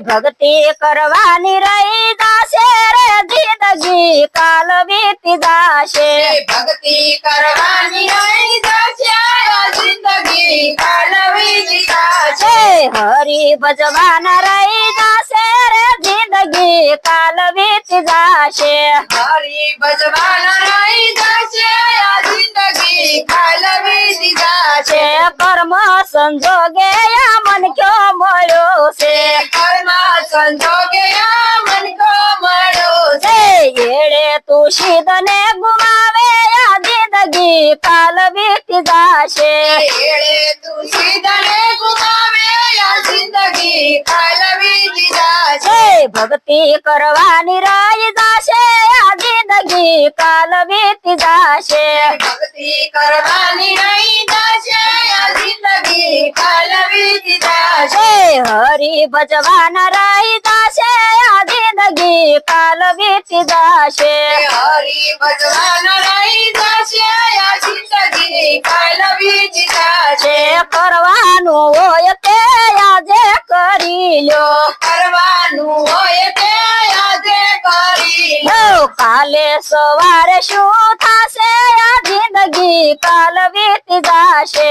ભક્તિ કરવાની રહી જાશે રે જિંદગી કાલ વીતી જાશે. ભક્તિ કરવાની રહી જશે જિંદગી કાલ વીતી છે હરી ભજવાન રહી જાશે રે જિંદગી કાલ વીતી જાશે. હરી ભજવાન રહી જશે જિંદગી કાલ વીતી છે કર્મ સંજોગે સંજોગે મન કો મળ્યો છે. છે એળે તું શીદને ગુમાવે જિંદગી કાલ વીતી જાશે. એળે તું સીધને ગુમાવે જિંદગી છે ભક્તિ કરવાની રહી જાશે આ જિંદગી કાલ વીતી જાશે. ભક્તિ કરવાની રહી જશે. જિંદગી કાલવી જીતા છે. હરી ભજવાન આ જિંદગી હરી આ કાલવી જીતા છે. છે કરવાનું હોય તે આજે કરી લ્યો કરવાનું હોય તે આજે કરી લો. કાલે સવારે શું થશે? આ જિંદગી કાલ વીતી જાશે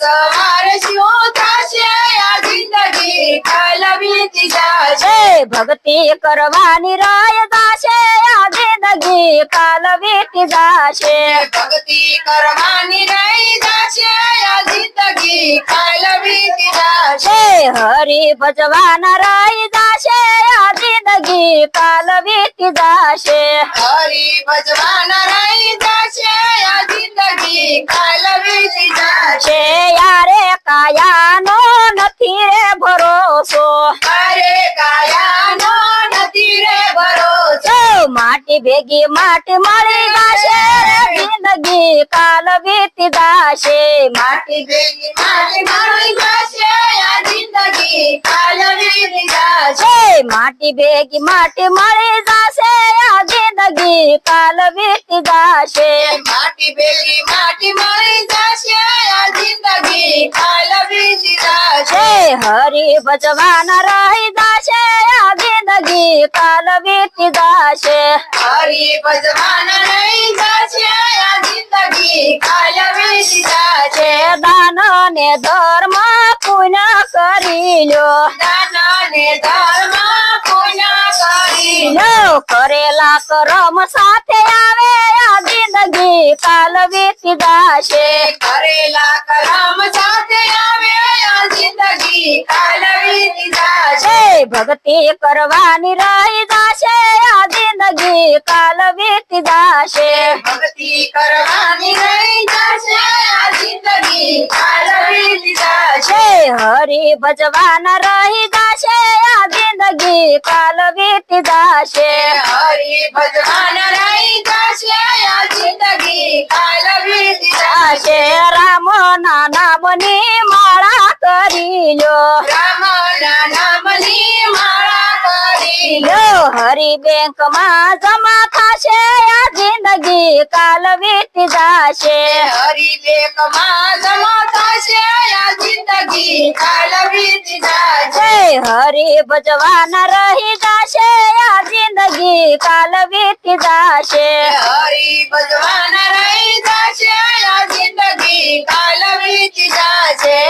સવારે શું થશે? આ જિંદગી કાલવી જીતા છે. છે ભક્તિ કરવાની રાય દાશે. આ જિંદગી કાલ વીતી જશે ભક્તિ કરવાની રાય દાશે. આ જિંદગી કાલ વીતી છે. હરી ભજવાના રાય દાશે. આ જિંદગી કાલ વીતી જશે હરી ભજવાન માટી ભેગી માટી મારી ગાશે જિંદગી કાલ વીતી દાશે માટી ભેગી માટી મારી ગાશે જિંદગી કાલ વીતી છે માટી ભેગી માટી મારી ગાશે જિંદગી કાલ વીતી દાશે માટી ભેગી માટી મારી ગાશે જિંદગી કાલ વીતી છે હરી ભજવાન રહી દાશે જિંદગી કાલ વીતી જાશે હરી ભજવાન નહીં જશે આ જિંદગી કાલ વીતી છે દાન ને ધર્મ પુણ્ય કરી લ્યો દાન ને ધર્મ પુણ્ય કરી લ્યો કરેલા કરમ સાથે આવે આ જિંદગી કાલ વીતી જાશે. કરેલા કરમ સાથે આવે આ જિંદગી કાલવી દીધા છે છે ભક્તિ કરવાની રહી જાશે આ જિંદગી કાલ વીતી જાશે. ભક્તિ કરવાની રહી જશે આ જિંદગી કાલ વીતી છે હરી ભજવાન રહી જાશે આ જિંદગી કાલ વીતી જાશે. હરી ભગવાન રહી જશે આ જિંદગી કાલ વીતી છે રામ ના નામની માળા હરી બેંકમાં જમા થશે આ જિંદગી કાલ વીતી જશે. હરી બેંકમાં જમા થશે આ જિંદગી કાલ વીતી છે હરી ભજવાન રહી જશે આ જિંદગી કાલ વીતી જશે. હરી ભજવાન રહી જશે આ જિંદગી કાલ વીતી છે